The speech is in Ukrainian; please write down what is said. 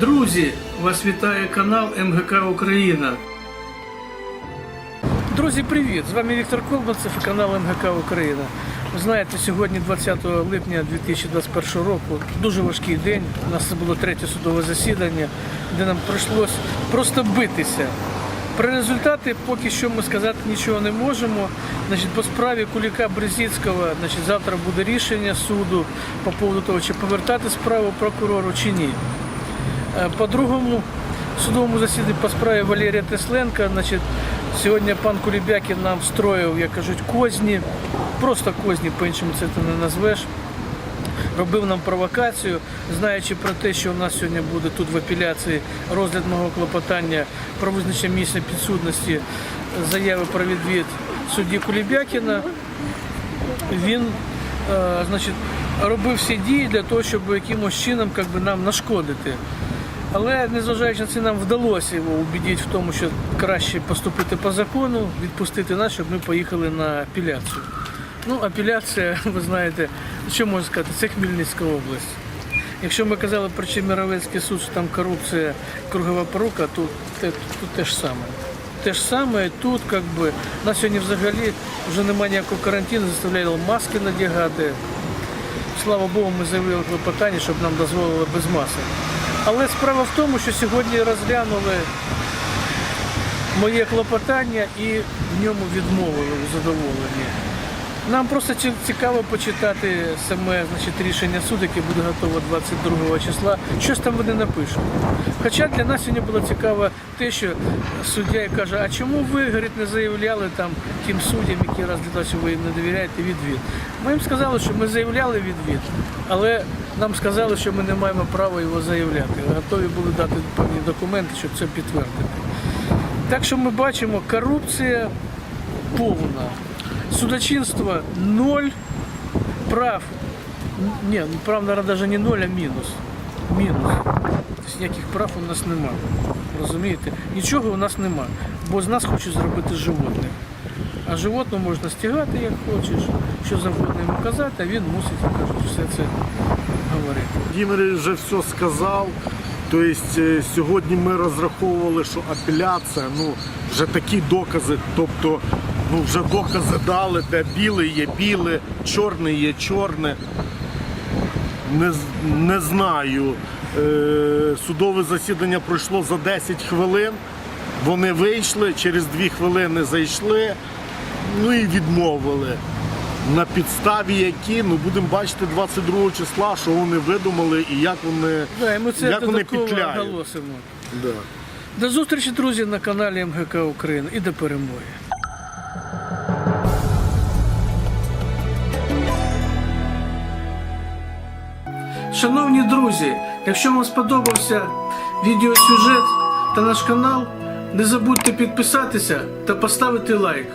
Друзі, вас вітає канал МГК Україна. Друзі, привіт! З вами Віктор Колбанцев і канал МГК Україна. Ви знаєте, сьогодні 20 липня 2021 року дуже важкий день. У нас це було третє судове засідання, де нам прийшлось просто битися. Про результати поки що ми сказати нічого не можемо. Значить, по справі Куліка Брезіцького значить, завтра буде рішення суду по поводу того, чи повертати справу прокурору чи ні. Е, По другому судовому засіданні по справі Валерія Тесленка, значить, сьогодні пан Кулібякін нам строїв, як кажуть, козні, просто козні, по-іншому це ти не назвеш. Робив нам провокацію, знаючи про те, що у нас сьогодні буде тут в апеляції розгляд мого клопотання про визначення місця підсудності заяви про відвід судді Кулібякіна. Він е, значить, робив всі дії для того, щоб якимось чином как би, нам нашкодити. Але незважаючи на це, нам вдалося його убедити в тому, що краще поступити по закону, відпустити нас, щоб ми поїхали на апеляцію. Ну, апеляція, ви знаєте, що можна сказати, це Хмельницька область. Якщо ми казали про Чемеровецький суд, що там корупція, кругова порука, то те, тут те ж саме. Те ж саме тут, как би, на сьогодні взагалі вже немає ніякого карантину, заставляли маски надягати. Слава Богу, ми заявили клопотання, щоб нам дозволили без масок. Але справа в тому, що сьогодні розглянули моє клопотання і в ньому відмовили у задоволенні. Нам просто цікаво почитати саме значить, рішення суду, яке буде готово 22 числа. Щось там вони напишуть. Хоча для нас сьогодні було цікаво те, що суддя каже, а чому ви говорить, не заявляли там тим суддям, які розглядали, що ви їм не довіряєте відвід? Ми їм сказали, що ми заявляли відвід, але нам сказали, що ми не маємо права його заявляти. Готові були дати певні документи, щоб це підтвердити. Так що ми бачимо, корупція повна. Судочинство ноль, прав. н- Ні, ну, прав, наверное, даже не ноль, а мінус. Мінус. Тобто ніяких прав у нас нема. Розумієте? Нічого у нас нема. Бо з нас хочуть зробити животних. А животну можна стягати, як хочеш, що завгодно йому казати, а він мусить, кажуть, все це говорити. Володимир вже все сказав. Тобто сьогодні ми розраховували, що апеляція, ну вже такі докази, тобто ну вже докази дали, де біле є біле, чорне є чорне. Не, не знаю. Е, судове засідання пройшло за 10 хвилин. Вони вийшли, через 2 хвилини зайшли, ну і відмовили. На підставі які, ну будемо бачити 22 числа, що вони видумали і як вони, Да, і ми це як вони оголосимо. Да. До зустрічі, друзі, на каналі МГК Україна і до перемоги. Шановні друзі, якщо вам сподобався відеосюжет та наш канал, не забудьте підписатися та поставити лайк.